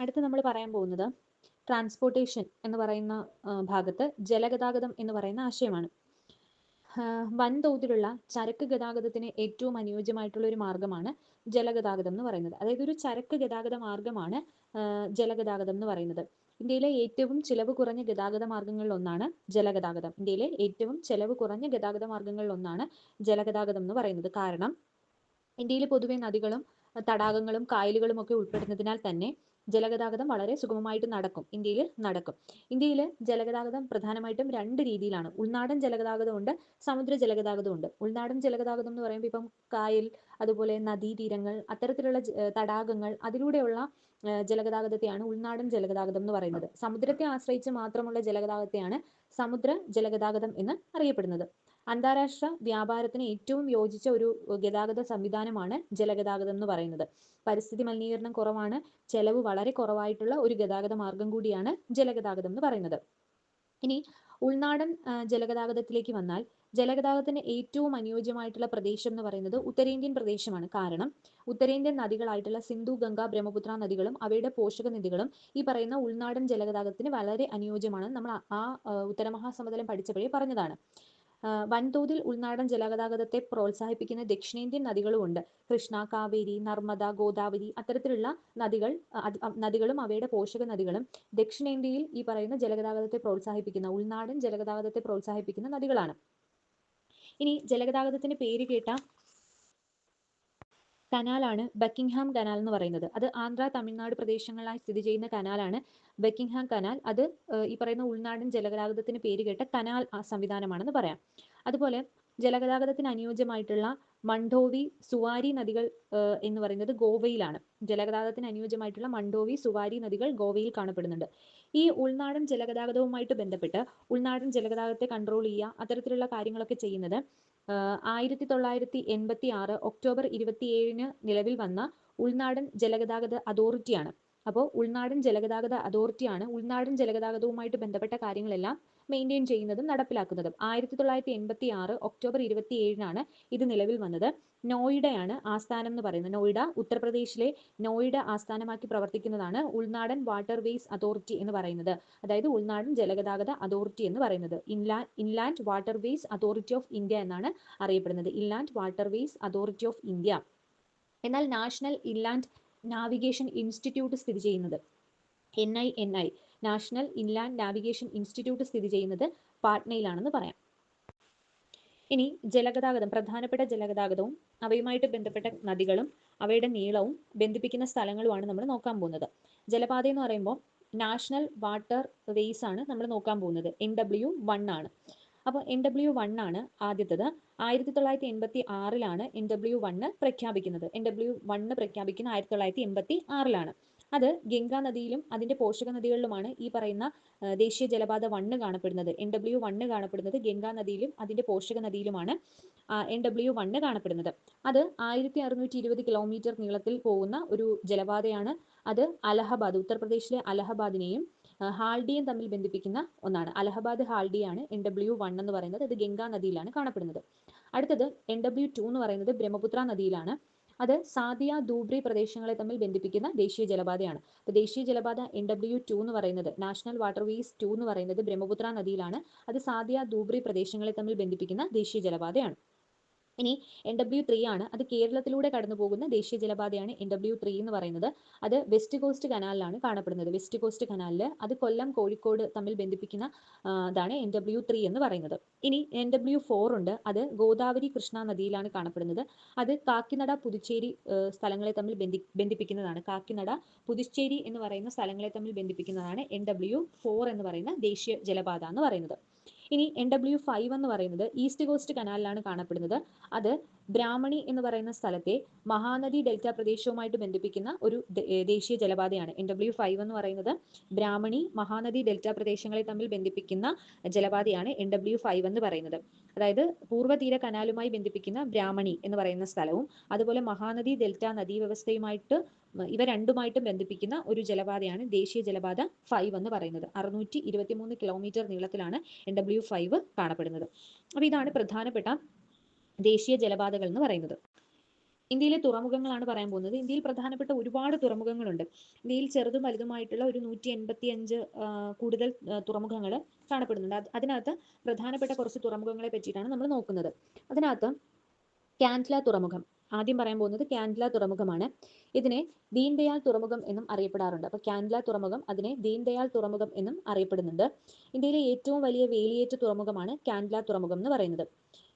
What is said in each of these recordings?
അടുത്ത് നമ്മൾ പറയാൻ പോകുന്നത് ട്രാൻസ്പോർട്ടേഷൻ എന്ന് പറയുന്ന ഭാഗത്ത് ജലഗതാഗതം എന്ന് പറയുന്ന ആശയമാണ്. വൻതോതിലുള്ള ചരക്ക് ഗതാഗതത്തിന് ഏറ്റവും അനുയോജ്യമായിട്ടുള്ള ഒരു മാർഗമാണ് ജലഗതാഗതം എന്ന് പറയുന്നത്. അതായത് ഒരു ചരക്ക് ഗതാഗത മാർഗമാണ് ജലഗതാഗതം എന്ന് പറയുന്നത്. ഇന്ത്യയിലെ ഏറ്റവും ചിലവ് കുറഞ്ഞ ഗതാഗത മാർഗങ്ങളിൽ ഒന്നാണ് ജലഗതാഗതം. ഇന്ത്യയിലെ ഏറ്റവും ചിലവ് കുറഞ്ഞ ഗതാഗത മാർഗങ്ങളിൽ ഒന്നാണ് ജലഗതാഗതം എന്ന് പറയുന്നത്. കാരണം ഇന്ത്യയിൽ പൊതുവെ നദികളും തടാകങ്ങളും കായലുകളും ഒക്കെ ഉൾപ്പെടുന്നതിനാൽ തന്നെ ജലഗതാഗതം വളരെ സുഗമമായിട്ട് നടക്കും. ഇന്ത്യയിൽ നടക്കും. ഇന്ത്യയിൽ ജലഗതാഗതം പ്രധാനമായിട്ടും രണ്ട് രീതിയിലാണ്. ഉൾനാടൻ ജലഗതാഗതം ഉണ്ട് സമുദ്ര ജലഗതാഗതം ഉണ്ട്. ഉൾനാടൻ ജലഗതാഗതം എന്ന് പറയുമ്പോൾ ഇപ്പം കായൽ അതുപോലെ നദീതീരങ്ങൾ അത്തരത്തിലുള്ള തടാകങ്ങൾ അതിലൂടെയുള്ള ജലഗതാഗതത്തെയാണ് ഉൾനാടൻ ജലഗതാഗതം എന്ന് പറയുന്നത്. സമുദ്രത്തെ ആശ്രയിച്ച് മാത്രമുള്ള ജലഗതാഗതത്തെയാണ് സമുദ്ര ജലഗതാഗതം എന്ന് അറിയപ്പെടുന്നത്. അന്താരാഷ്ട്ര വ്യാപാരത്തിന് ഏറ്റവും യോജിച്ച ഒരു ഗതാഗത സംവിധാനമാണ് ജലഗതാഗതം എന്ന് പറയുന്നത്. പരിസ്ഥിതി മലിനീകരണം കുറവാണ് ചെലവ് വളരെ കുറവായിട്ടുള്ള ഒരു ഗതാഗത മാർഗം കൂടിയാണ് ജലഗതാഗതം എന്ന് പറയുന്നത്. ഇനി ഉൾനാടൻ ജലഗതാഗതത്തിലേക്ക് വന്നാൽ ജലഗതാഗതത്തിന് ഏറ്റവും അനുയോജ്യമായിട്ടുള്ള പ്രദേശം എന്ന് പറയുന്നത് ഉത്തരേന്ത്യൻ പ്രദേശമാണ്. കാരണം ഉത്തരേന്ത്യൻ നദികളായിട്ടുള്ള സിന്ധു ഗംഗ ബ്രഹ്മപുത്ര നദികളും അവയുടെ പോഷക നദികളും ഈ പറയുന്ന ഉൾനാടൻ ജലഗതാഗതത്തിന് വളരെ അനുയോജ്യമാണ് നമ്മൾ ആ- ഉത്തരമഹാസമതലം പഠിച്ചപ്പോഴേ പറഞ്ഞതാണ്. വൻതോതിൽ ഉൾനാടൻ ജലഗതാഗതത്തെ പ്രോത്സാഹിപ്പിക്കുന്ന ദക്ഷിണേന്ത്യൻ നദികളുമുണ്ട്. കൃഷ്ണ കാവേരി നർമ്മദ ഗോദാവരി അത്തരത്തിലുള്ള നദികൾ നദികളും അവയുടെ പോഷക നദികളും ദക്ഷിണേന്ത്യയിൽ ഈ പറയുന്ന ജലഗതാഗതത്തെ പ്രോത്സാഹിപ്പിക്കുന്ന ഉൾനാടൻ ജലഗതാഗതത്തെ പ്രോത്സാഹിപ്പിക്കുന്ന നദികളാണ്. ഇനി ജലഗതാഗതത്തിന് പേര് കേട്ട കനാലാണ് ബക്കിംഗ്ഹാം കനാൽ എന്ന് പറയുന്നത്. അത് ആന്ധ്ര തമിഴ്നാട് പ്രദേശങ്ങളിലായി സ്ഥിതി ചെയ്യുന്ന കനാലാണ് ബക്കിംഗ്ഹാം കനാൽ. അത് ഈ പറയുന്ന ഉൾനാടൻ ജലഗതാഗതത്തിന് പേരുകേട്ട കനാൽ സംവിധാനമാണെന്ന് പറയാം. അതുപോലെ ജലഗതാഗതത്തിന് അനുയോജ്യമായിട്ടുള്ള മണ്ടോവി സുവാരി നദികൾ എന്ന് പറയുന്നത് ഗോവയിലാണ്. ജലഗതാഗതത്തിന് അനുയോജ്യമായിട്ടുള്ള മണ്ടോവി സുവാരി നദികൾ ഗോവയിൽ കാണപ്പെടുന്നുണ്ട്. ഈ ഉൾനാടൻ ജലഗതാഗതവുമായിട്ട് ബന്ധപ്പെട്ട് ഉൾനാടൻ ജലഗതാഗതത്തെ കൺട്രോൾ ചെയ്യുക അത്തരത്തിലുള്ള കാര്യങ്ങളൊക്കെ ചെയ്യുന്നത് ആയിരത്തി തൊള്ളായിരത്തി എൺപത്തി ആറ് ഒക്ടോബർ ഇരുപത്തിയേഴിന് നിലവിൽ വന്ന ഉൾനാടൻ ജലഗതാഗത അതോറിറ്റിയാണ്. അപ്പോൾ ഉൾനാടൻ ജലഗതാഗത അതോറിറ്റിയാണ് ഉൾനാടൻ ജലഗതാഗതവുമായിട്ട് ബന്ധപ്പെട്ട കാര്യങ്ങളെല്ലാം മെയിന്റെയിൻ ചെയ്യുന്നതും നടപ്പിലാക്കുന്നതും. ആയിരത്തി തൊള്ളായിരത്തി എൺപത്തി ആറ് ഒക്ടോബർ ഇരുപത്തി ഏഴിനാണ് ഇത് നിലവിൽ വന്നത്. നോയിഡയാണ് ആസ്ഥാനം എന്ന് പറയുന്നത്. നോയിഡ ഉത്തർപ്രദേശിലെ നോയിഡ ആസ്ഥാനമാക്കി പ്രവർത്തിക്കുന്നതാണ് ഉൾനാടൻ വാട്ടർവേസ് അതോറിറ്റി എന്ന് പറയുന്നത്. അതായത് ഉൾനാടൻ ജലഗതാഗത അതോറിറ്റി എന്ന് പറയുന്നത്. ഇൻലാ inland waterways authority of India എന്നാണ് അറിയപ്പെടുന്നത്. Inland waterways authority of India. എന്നാൽ നാഷണൽ ഇൻലാൻഡ് നാവിഗേഷൻ ഇൻസ്റ്റിറ്റ്യൂട്ട് സ്ഥിതി ചെയ്യുന്നത്? N I N I national inland navigation institute സ്ഥിതി ചെയ്യുന്നത് പാട്നയിലാണെന്ന് പറയാം. ഇനി ജലഗതാഗതം പ്രധാനപ്പെട്ട ജലഗതാഗതവും അവയുമായിട്ട് ബന്ധപ്പെട്ട നദികളും അവയുടെ നീളവും ബന്ധിപ്പിക്കുന്ന സ്ഥലങ്ങളുമാണ് നമ്മൾ നോക്കാൻ പോകുന്നത്. ജലപാത എന്ന് പറയുമ്പോൾ നാഷണൽ വാട്ടർ വേസ് ആണ് നമ്മൾ നോക്കാൻ പോകുന്നത്. എൻ ഡബ്ല്യു വൺ ആണ്. അപ്പോൾ എൻ ഡബ്ല്യു വൺ ആണ് ആദ്യത്തത്. ആയിരത്തി തൊള്ളായിരത്തി എൺപത്തി ആറിലാണ് എൻ ഡബ്ല്യു വണ്ണ് പ്രഖ്യാപിക്കുന്നത്. എൻ ഡബ്ല്യു വണ്ണ് പ്രഖ്യാപിക്കുന്ന ആയിരത്തി തൊള്ളായിരത്തി എൺപത്തി ആറിലാണ് അത് ഗംഗാ നദിയിലും അതിന്റെ പോഷക നദികളിലുമാണ് ഈ പറയുന്ന ദേശീയ ജലപാത വണ്ണ് കാണപ്പെടുന്നത്. എൻ ഡബ്ല്യു വണ്ണ് കാണപ്പെടുന്നത് ഗംഗാ നദിയിലും അതിന്റെ പോഷക നദിയിലുമാണ് എൻ ഡബ്ല്യു വണ്ണ് കാണപ്പെടുന്നത്. അത് ആയിരത്തി അറുന്നൂറ്റി ഇരുപത് കിലോമീറ്റർ നീളത്തിൽ പോകുന്ന ഒരു ജലപാതയാണ്. അത് അലഹബാദ് ഉത്തർപ്രദേശിലെ അലഹബാദിനെയും ഹാൽഡിയും തമ്മിൽ ബന്ധിപ്പിക്കുന്ന ഒന്നാണ്. അലഹബാദ് ഹാൽഡിയാണ് എൻ ഡബ്ല്യു വൺ എന്ന് പറയുന്നത്. ഇത് ഗംഗാ നദിയിലാണ് കാണപ്പെടുന്നത്. അടുത്തത് എൻ ഡബ്ല്യു ടു എന്ന് പറയുന്നത് ബ്രഹ്മപുത്ര നദിയിലാണ്. അത് സാദിയ ദൂബ്രി പ്രദേശങ്ങളെ തമ്മിൽ ബന്ധിപ്പിക്കുന്ന ദേശീയ ജലപാതയാണ്. അപ്പോൾ ദേശീയ ജലപാത എൻ ഡബ്ല്യു ടു എന്ന് പറയുന്നത് നാഷണൽ വാട്ടർവേസ് ടു എന്ന് പറയുന്നത് ബ്രഹ്മപുത്ര നദിയിലാണ്. അത് സാദിയ ദൂബ്രി പ്രദേശങ്ങളെ തമ്മിൽ ബന്ധിപ്പിക്കുന്ന ദേശീയ ജലപാതയാണ്. ഇനി എൻ ഡബ്ല്യു ത്രീ ആണ്. അത് കേരളത്തിലൂടെ കടന്നു പോകുന്ന ദേശീയ ജലപാതയാണ് എൻ ഡബ്ല്യു ത്രീ എന്ന് പറയുന്നത്. അത് വെസ്റ്റ് കോസ്റ്റ് കനാലിലാണ് കാണപ്പെടുന്നത്. വെസ്റ്റ് കോസ്റ്റ് കനാലിൽ അത് കൊല്ലം കോഴിക്കോട് തമ്മിൽ ബന്ധിപ്പിക്കുന്ന ഇതാണ് എൻ ഡബ്ല്യു ത്രീ എന്ന് പറയുന്നത്. ഇനി എൻ ഡബ്ല്യു ഫോർ ഉണ്ട്. അത് ഗോദാവരി കൃഷ്ണ നദിയിലാണ് കാണപ്പെടുന്നത്. അത് കാക്കിനട പുതുച്ചേരി സ്ഥലങ്ങളെ തമ്മിൽ ബന്ധി ബന്ധിപ്പിക്കുന്നതാണ്. കാക്കിനട പുതുച്ചേരി എന്ന് പറയുന്ന സ്ഥലങ്ങളെ തമ്മിൽ ബന്ധിപ്പിക്കുന്നതാണ് എൻ ഡബ്ല്യു ഫോർ എന്ന് പറയുന്ന ദേശീയ ജലപാത എന്ന് പറയുന്നത്. ഇനി എൻ ഡബ്ല്യു ഫൈവ് എന്ന് പറയുന്നത് ഈസ്റ്റ് കോസ്റ്റ് കനാലിലാണ് കാണപ്പെടുന്നത്. അത് ബ്രാഹ്മണി എന്ന് പറയുന്ന സ്ഥലത്തെ മഹാനദി ഡെൽറ്റ പ്രദേശവുമായിട്ട് ബന്ധിപ്പിക്കുന്ന ഒരു ദേശീയ ജലപാതയാണ്. എൻ ഡബ്ല്യു ഫൈവ് എന്ന് പറയുന്നത് ബ്രാഹ്മണി മഹാനദി ഡെൽറ്റ പ്രദേശങ്ങളെ തമ്മിൽ ബന്ധിപ്പിക്കുന്ന ജലപാതയാണ് എൻ ഡബ്ല്യു ഫൈവ് എന്ന് പറയുന്നത്. അതായത് പൂർവതീര കനാലുമായി ബന്ധിപ്പിക്കുന്ന ബ്രാഹ്മണി എന്ന് പറയുന്ന സ്ഥലവും അതുപോലെ മഹാനദി ഡെൽറ്റ നദീവ്യവസ്ഥയുമായിട്ട് വ്യവസ്ഥയുമായിട്ട് ഇവ രണ്ടുമായിട്ടും ബന്ധിപ്പിക്കുന്ന ഒരു ജലപാതയാണ് ദേശീയ ജലപാത ഫൈവ് എന്ന് പറയുന്നത്. അറുന്നൂറ്റി ഇരുപത്തി മൂന്ന് കിലോമീറ്റർ നീളത്തിലാണ് എൻ ഡബ്ല്യു ഫൈവ് കാണപ്പെടുന്നത്. അപ്പോൾ ഇതാണ് പ്രധാനപ്പെട്ട ദേശീയ ജലപാതകൾ എന്ന് പറയുന്നത്. ഇന്ത്യയിലെ തുറമുഖങ്ങളാണ് പറയാൻ പോകുന്നത്. ഇന്ത്യയിൽ പ്രധാനപ്പെട്ട ഒരുപാട് തുറമുഖങ്ങളുണ്ട്. ഇന്ത്യയിൽ ചെറുതും വലുതുമായിട്ടുള്ള ഒരു നൂറ്റി എൺപത്തി അഞ്ച് കൂടുതൽ തുറമുഖങ്ങൾ കാണപ്പെടുന്നുണ്ട്. അത് അതിനകത്ത് പ്രധാനപ്പെട്ട കുറച്ച് തുറമുഖങ്ങളെ പറ്റിയിട്ടാണ് നമ്മൾ നോക്കുന്നത്. അതിനകത്ത് കാൻഡ്ല തുറമുഖം ആദ്യം പറയാൻ പോകുന്നത് കാൻഡ്ല തുറമുഖമാണ്. ഇതിനെ ദീൻദയാൽ തുറമുഖം എന്നും അറിയപ്പെടാറുണ്ട്. അപ്പോൾ കാൻഡ്ല തുറമുഖം അതിനെ ദീൻദയാൽ തുറമുഖം എന്നും അറിയപ്പെടുന്നുണ്ട്. ഇന്ത്യയിലെ ഏറ്റവും വലിയ വേലിയേറ്റ തുറമുഖമാണ് കാൻഡ്ല തുറമുഖം എന്ന് പറയുന്നത്.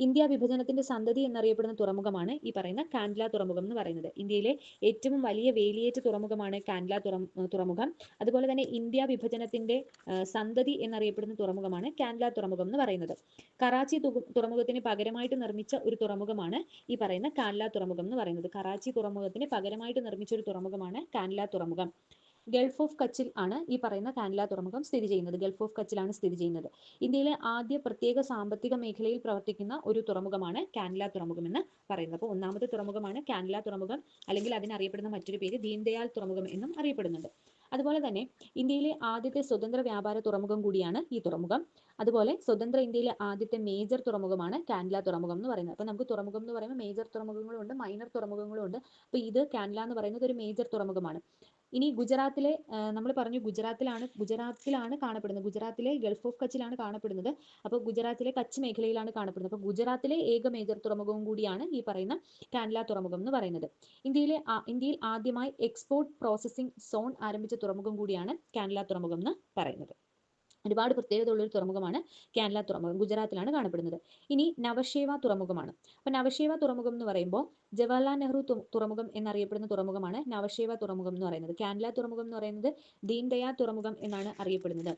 ഇന്ത്യ വിഭജനത്തിന്റെ സന്തതി എന്നറിയപ്പെടുന്ന തുറമുഖമാണ് ഈ പറയുന്ന കാൻഡ്ല തുറമുഖം എന്ന് പറയുന്നത്. ഇന്ത്യയിലെ ഏറ്റവും വലിയ വേലിയേറ്റ തുറമുഖമാണ് കാൻഡ്ല തുറമുഖം. അതുപോലെ തന്നെ ഇന്ത്യ വിഭജനത്തിന്റെ സന്തതി എന്നറിയപ്പെടുന്ന തുറമുഖമാണ് കാൻഡ്ല തുറമുഖം എന്ന് പറയുന്നത്. കറാച്ചി തുറമുഖത്തിന് പകരമായിട്ട് നിർമ്മിച്ച ഒരു തുറമുഖമാണ് ഈ പറയുന്ന കാൻഡ്ല തുറമുഖം എന്ന് പറയുന്നത്. കറാച്ചി തുറമുഖത്തിന് പകരമായിട്ട് നിർമ്മിച്ച ഒരു തുറമുഖമാണ് കാൻഡ്ല തുറമുഖം. ഗൾഫ് ഓഫ് കച്ചിൽ ആണ് ഈ പറയുന്ന കാൻഡ്ല തുറമുഖം സ്ഥിതി ചെയ്യുന്നത്. ഗൾഫ് ഓഫ് കച്ചിലാണ് സ്ഥിതി ചെയ്യുന്നത്. ഇന്ത്യയിലെ ആദ്യ പ്രത്യേക സാമ്പത്തിക മേഖലയിൽ പ്രവർത്തിക്കുന്ന ഒരു തുറമുഖമാണ് കാൻഡ്ല തുറമുഖം എന്ന് പറയുന്നത്. അപ്പോൾ ഒന്നാമത്തെ തുറമുഖമാണ് കാൻഡ്ല തുറമുഖം അല്ലെങ്കിൽ അതിനറിയപ്പെടുന്ന മറ്റൊരു പേര് ദീൻദയാൽ തുറമുഖം എന്നും അറിയപ്പെടുന്നുണ്ട്. അതുപോലെ തന്നെ ഇന്ത്യയിലെ ആദ്യത്തെ സ്വതന്ത്ര വ്യാപാര തുറമുഖം കൂടിയാണ് ഈ തുറമുഖം. അതുപോലെ സ്വതന്ത്ര ഇന്ത്യയിലെ ആദ്യത്തെ മേജർ തുറമുഖമാണ് കാൻഡ്ല തുറമുഖം എന്ന് പറയുന്നത്. അപ്പോൾ നമുക്ക് തുറമുഖം എന്ന് പറയുമ്പോൾ മേജർ തുറമുഖങ്ങളും ഉണ്ട് മൈനർ തുറമുഖങ്ങളും ഉണ്ട് അപ്പോൾ ഇത് കാൻഡ്ല എന്ന് പറയുന്നത് ഒരു മേജർ തുറമുഖമാണ്. ഇനി ഗുജറാത്തിലെ നമ്മൾ പറഞ്ഞു ഗുജറാത്തിലാണ് ഗുജറാത്തിലാണ് കാണപ്പെടുന്നത്. ഗുജറാത്തിലെ ഗൾഫ് ഓഫ് കച്ചിലാണ് കാണപ്പെടുന്നത്. അപ്പോൾ ഗുജറാത്തിലെ കച്ച് മേഖലയിലാണ് കാണപ്പെടുന്നത്. അപ്പോൾ ഗുജറാത്തിലെ ഏക മേജർ തുറമുഖവും കൂടിയാണ് ഈ പറയുന്ന കാൻഡ്ല തുറമുഖം എന്ന് പറയുന്നത്. ഇന്ത്യയിലെ ഇന്ത്യയിൽ ആദ്യമായി എക്സ്പോർട്ട് പ്രോസസ്സിംഗ് സോൺ ആരംഭിച്ച തുറമുഖം കൂടിയാണ് കാൻഡ്ല തുറമുഖം എന്ന് പറയുന്നത്. ഒരുപാട് പ്രത്യേകതയുള്ള ഒരു തുറമുഖമാണ് കാൻഡ്ല തുറമുഖം ഗുജറാത്തിലാണ് കാണപ്പെടുന്നത്. ഇനി നവശേവ തുറമുഖമാണ്. അപ്പൊ നവശേവ തുറമുഖം എന്ന് പറയുമ്പോൾ ജവഹർലാൽ നെഹ്റു തുറമുഖം എന്നറിയപ്പെടുന്ന തുറമുഖമാണ് നവശേവ തുറമുഖം എന്ന് പറയുന്നത്. കാൻല തുറമുഖം എന്ന് പറയുന്നത് ദീൻദയാൽ തുറമുഖം എന്നാണ് അറിയപ്പെടുന്നത്.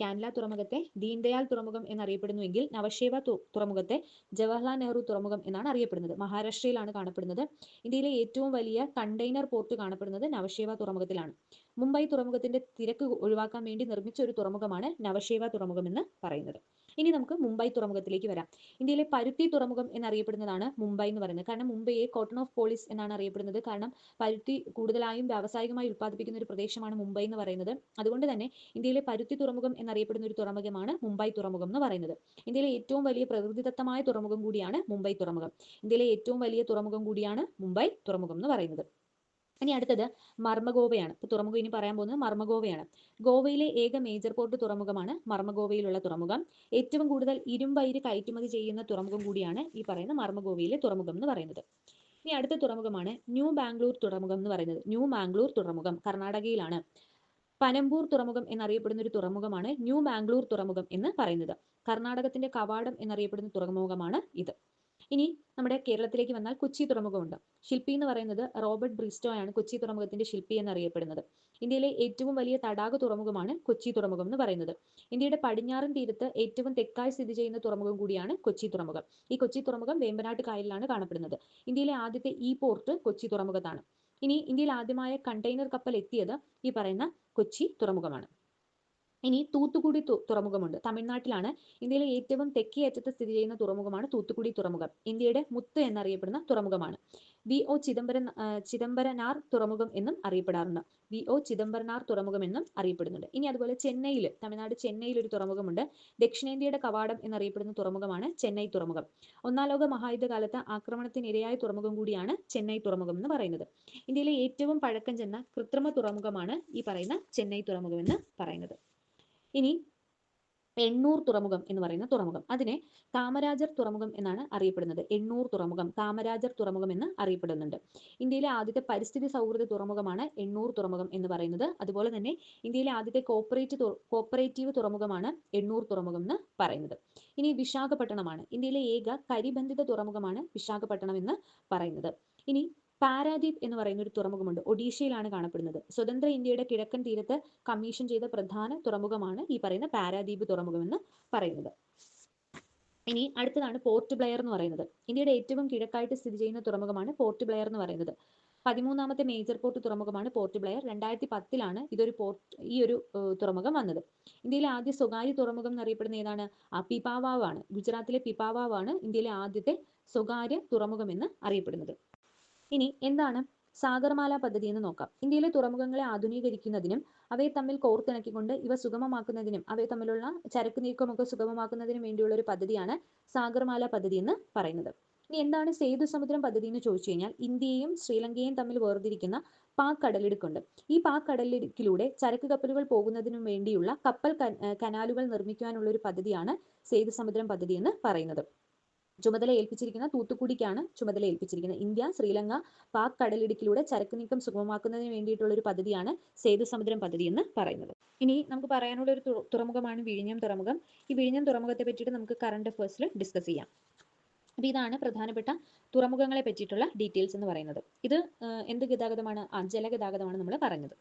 കാൻല തുറമുഖത്തെ ദീൻദയാൽ തുറമുഖം എന്നറിയപ്പെടുന്നുവെങ്കിൽ നവശേവ തുറമുഖത്തെ ജവഹർലാൽ നെഹ്റു തുറമുഖം എന്നാണ് അറിയപ്പെടുന്നത്. മഹാരാഷ്ട്രയിലാണ് കാണപ്പെടുന്നത്. ഇന്ത്യയിലെ ഏറ്റവും വലിയ കണ്ടെയ്നർ പോർട്ട് കാണപ്പെടുന്നത് നവശേവ തുറമുഖത്തിലാണ്. മുംബൈ തുറമുഖത്തിന്റെ തിരക്ക് ഒഴിവാക്കാൻ വേണ്ടി നിർമ്മിച്ച ഒരു തുറമുഖമാണ് നവശേവ തുറമുഖം എന്ന് പറയുന്നത്. ഇനി നമുക്ക് മുംബൈ തുറമുഖത്തിലേക്ക് വരാം. ഇന്ത്യയിലെ പരുത്തി തുറമുഖം എന്നറിയപ്പെടുന്നതാണ് മുംബൈ എന്ന് പറയുന്നത്. കാരണം മുംബൈയെ കോട്ടൺ ഓഫ് പോളിസ് എന്നാണ് അറിയപ്പെടുന്നത്. കാരണം പരുത്തി കൂടുതലായും വ്യാവസായികമായി ഉത്പാദിപ്പിക്കുന്ന ഒരു പ്രദേശമാണ് മുംബൈ എന്ന് പറയുന്നത്. അതുകൊണ്ട് തന്നെ ഇന്ത്യയിലെ പരുത്തി തുറമുഖം എന്നറിയപ്പെടുന്ന ഒരു തുറമുഖമാണ് മുംബൈ തുറമുഖം എന്ന് പറയുന്നത്. ഇന്ത്യയിലെ ഏറ്റവും വലിയ പ്രകൃതിദത്തമായ തുറമുഖം കൂടിയാണ് മുംബൈ തുറമുഖം. ഇന്ത്യയിലെ ഏറ്റവും വലിയ തുറമുഖം കൂടിയാണ് മുംബൈ തുറമുഖം എന്ന് പറയുന്നത്. ഇനി അടുത്തത് മർമ്മഗോവയാണ്. ഇപ്പോൾ തുറമുഖം ഇനി പറയാൻ പോകുന്നത് മർമ്മഗോവയാണ്. ഗോവയിലെ ഏക മേജർ പോർട്ട് തുറമുഖമാണ് മർമ്മഗോവയിലുള്ള തുറമുഖം. ഏറ്റവും കൂടുതൽ ഇരുമ്പയിര് കയറ്റുമതി ചെയ്യുന്ന തുറമുഖം കൂടിയാണ് ഈ പറയുന്ന മർമ്മഗോവയിലെ തുറമുഖം എന്ന് പറയുന്നത്. ഇനി അടുത്ത തുറമുഖമാണ് ന്യൂ ബാംഗ്ലൂർ തുറമുഖം എന്ന് പറയുന്നത്. ന്യൂ ബാംഗ്ലൂർ തുറമുഖം കർണാടകയിലാണ്. പനമ്പൂർ തുറമുഖം എന്നറിയപ്പെടുന്ന ഒരു തുറമുഖമാണ് ന്യൂ ബാംഗ്ലൂർ തുറമുഖം എന്ന് പറയുന്നത്. കർണാടകത്തിന്റെ കവാടം എന്നറിയപ്പെടുന്ന തുറമുഖമാണ് ഇത്. ഇനി കേരളത്തിലേക്ക് വന്നാൽ കൊച്ചി തുറമുഖമുണ്ട്. ശില്പി എന്ന് പറയുന്നത് റോബർട്ട് ബ്രിസ്റ്റോ ആണ് കൊച്ചി തുറമുഖത്തിന്റെ ശില്പി എന്നറിയപ്പെടുന്നത്. ഇന്ത്യയിലെ ഏറ്റവും വലിയ തടാക തുറമുഖമാണ് കൊച്ചി തുറമുഖം എന്ന് പറയുന്നത്. ഇന്ത്യയുടെ പടിഞ്ഞാറൻ തീരത്ത് ഏറ്റവും തെക്കായി സ്ഥിതി ചെയ്യുന്ന തുറമുഖം കൂടിയാണ് കൊച്ചി തുറമുഖം. ഈ കൊച്ചി തുറമുഖം വേമ്പനാട്ട് കായലിലാണ് കാണപ്പെടുന്നത്. ഇന്ത്യയിലെ ആദ്യത്തെ ഈ പോർട്ട് കൊച്ചി തുറമുഖത്താണ്. ഇനി ഇന്ത്യയിൽ ആദ്യമായ കണ്ടെയ്നർ കപ്പൽ എത്തിയത് ഈ പറയുന്ന കൊച്ചി തുറമുഖമാണ്. ഇനി തൂത്തുക്കുടി തുറമുഖമുണ്ട്. തമിഴ്നാട്ടിലാണ് ഇന്ത്യയിലെ ഏറ്റവും തെക്കേ അറ്റത്ത് സ്ഥിതി ചെയ്യുന്ന തുറമുഖമാണ് തൂത്തുക്കുടി തുറമുഖം. ഇന്ത്യയുടെ മുത്ത് എന്നറിയപ്പെടുന്ന തുറമുഖമാണ്. വി ഒ ചിദംബരം ചിദംബരനാർ തുറമുഖം എന്നും അറിയപ്പെടാറുണ്ട്. വി ഒ ചിദംബരനാർ തുറമുഖം എന്നും അറിയപ്പെടുന്നുണ്ട്. ഇനി അതുപോലെ ചെന്നൈയിൽ തമിഴ്നാട് ചെന്നൈയിൽ ഒരു തുറമുഖമുണ്ട്. ദക്ഷിണേന്ത്യയുടെ കവാടം എന്നറിയപ്പെടുന്ന തുറമുഖമാണ് ചെന്നൈ തുറമുഖം. ഒന്നാം ലോക മഹായുദ്ധ കാലത്ത് ആക്രമണത്തിനിരയായ തുറമുഖം കൂടിയാണ് ചെന്നൈ തുറമുഖം എന്ന് പറയുന്നത്. ഇന്ത്യയിലെ ഏറ്റവും പഴക്കം ചെന്ന കൃത്രിമ തുറമുഖമാണ് ഈ പറയുന്ന ചെന്നൈ തുറമുഖം എന്ന് പറയുന്നത്. ഇനി എണ്ണൂർ തുറമുഖം എന്ന് പറയുന്ന തുറമുഖം. അതിനെ കാമരാജർ തുറമുഖം എന്നാണ് അറിയപ്പെടുന്നത്. എണ്ണൂർ തുറമുഖം കാമരാജർ തുറമുഖം എന്ന് അറിയപ്പെടുന്നുണ്ട്. ഇന്ത്യയിലെ ആദ്യത്തെ പരിസ്ഥിതി സൗഹൃദ തുറമുഖമാണ് എണ്ണൂർ തുറമുഖം എന്ന് പറയുന്നത്. അതുപോലെ തന്നെ ഇന്ത്യയിലെ ആദ്യത്തെ കോപ്പറേറ്റ് കോപ്പറേറ്റീവ് തുറമുഖമാണ് എണ്ണൂർ തുറമുഖം എന്ന് പറയുന്നത്. ഇനി വിശാഖപട്ടണമാണ്. ഇന്ത്യയിലെ ഏക കരിബന്ധിത തുറമുഖമാണ് വിശാഖപട്ടണം എന്ന് പറയുന്നത്. ഇനി പാരാദ്വീപ് എന്ന് പറയുന്ന ഒരു തുറമുഖമുണ്ട്. ഒഡീഷയിലാണ് കാണപ്പെടുന്നത്. സ്വതന്ത്ര ഇന്ത്യയുടെ കിഴക്കൻ തീരത്ത് കമ്മീഷൻ ചെയ്ത പ്രധാന തുറമുഖമാണ് ഈ പറയുന്ന പാരാദ്വീപ് തുറമുഖം എന്ന് പറയുന്നത്. ഇനി അടുത്തതാണ് പോർട്ട് ബ്ലെയർ എന്ന് പറയുന്നത്. ഇന്ത്യയുടെ ഏറ്റവും കിഴക്കായിട്ട് സ്ഥിതി ചെയ്യുന്ന തുറമുഖമാണ് പോർട്ട് ബ്ലെയർ എന്ന് പറയുന്നത്. പതിമൂന്നാമത്തെ മേജർ പോർട്ട് തുറമുഖമാണ് പോർട്ട് ബ്ലെയർ. രണ്ടായിരത്തി പത്തിലാണ് ഇതൊരു പോർട്ട് ഈ ഒരു തുറമുഖം വന്നത്. ഇന്ത്യയിലെ ആദ്യ സ്വകാര്യ തുറമുഖം എന്നറിയപ്പെടുന്ന ഏതാണ്? ആ പിപാവാവാണ്. ഗുജറാത്തിലെ പിപാവാവാണ് ഇന്ത്യയിലെ ആദ്യത്തെ സ്വകാര്യ തുറമുഖം എന്ന് അറിയപ്പെടുന്നത്. ഇനി എന്താണ് സാഗർമാല പദ്ധതി എന്ന് നോക്കാം. ഇന്ത്യയിലെ തുറമുഖങ്ങളെ ആധുനീകരിക്കുന്നതിനും അവയെ തമ്മിൽ കോർത്തിണക്കിക്കൊണ്ട് ഇവ സുഗമമാക്കുന്നതിനും അവയെ തമ്മിലുള്ള ചരക്ക് നീക്കമൊക്കെ സുഗമമാക്കുന്നതിനും വേണ്ടിയുള്ള ഒരു പദ്ധതിയാണ് സാഗർമാല പദ്ധതി എന്ന് പറയുന്നത്. ഇനി എന്താണ് സേതു സമുദ്രം പദ്ധതി എന്ന് ചോദിച്ചു കഴിഞ്ഞാൽ ഇന്ത്യയും ശ്രീലങ്കയും തമ്മിൽ വേർതിരിക്കുന്ന പാക് കടലിടുക്കുണ്ട് ഈ പാക് കടലിടുക്കിലൂടെ ചരക്ക് കപ്പലുകൾ പോകുന്നതിനു വേണ്ടിയുള്ള കപ്പൽ കനാലുകൾ നിർമ്മിക്കുവാനുള്ള ഒരു പദ്ധതിയാണ് സേതു സമുദ്രം പദ്ധതി എന്ന് പറയുന്നത്. ചുമതല ഏൽപ്പിച്ചിരിക്കുന്ന തൂത്തുക്കുടിക്കാണ് ചുമതല ഏൽപ്പിച്ചിരിക്കുന്നത്. ഇന്ത്യ ശ്രീലങ്ക പാക് കടലിടുക്കിലൂടെ ചരക്ക് നീക്കം സുഗമമാക്കുന്നതിന് വേണ്ടിയിട്ടുള്ള ഒരു പദ്ധതിയാണ് സേതു സമുദ്രം പദ്ധതി എന്ന് പറയുന്നത്. ഇനി നമുക്ക് പറയാനുള്ള ഒരു തുറമുഖമാണ് വിഴിഞ്ഞം തുറമുഖം. ഈ വിഴിഞ്ഞം തുറമുഖത്തെ പറ്റിയിട്ട് നമുക്ക് കറണ്ട് അഫേഴ്സിൽ ഡിസ്കസ് ചെയ്യാം. അപ്പോൾ ഇതാണ് പ്രധാനപ്പെട്ട തുറമുഖങ്ങളെ പറ്റിയിട്ടുള്ള ഡീറ്റെയിൽസ് എന്ന് പറയുന്നത്. ഇത് എന്ത് ഗതാഗതമാണ്? ജലഗതാഗതമാണ് നമ്മൾ പറഞ്ഞത്.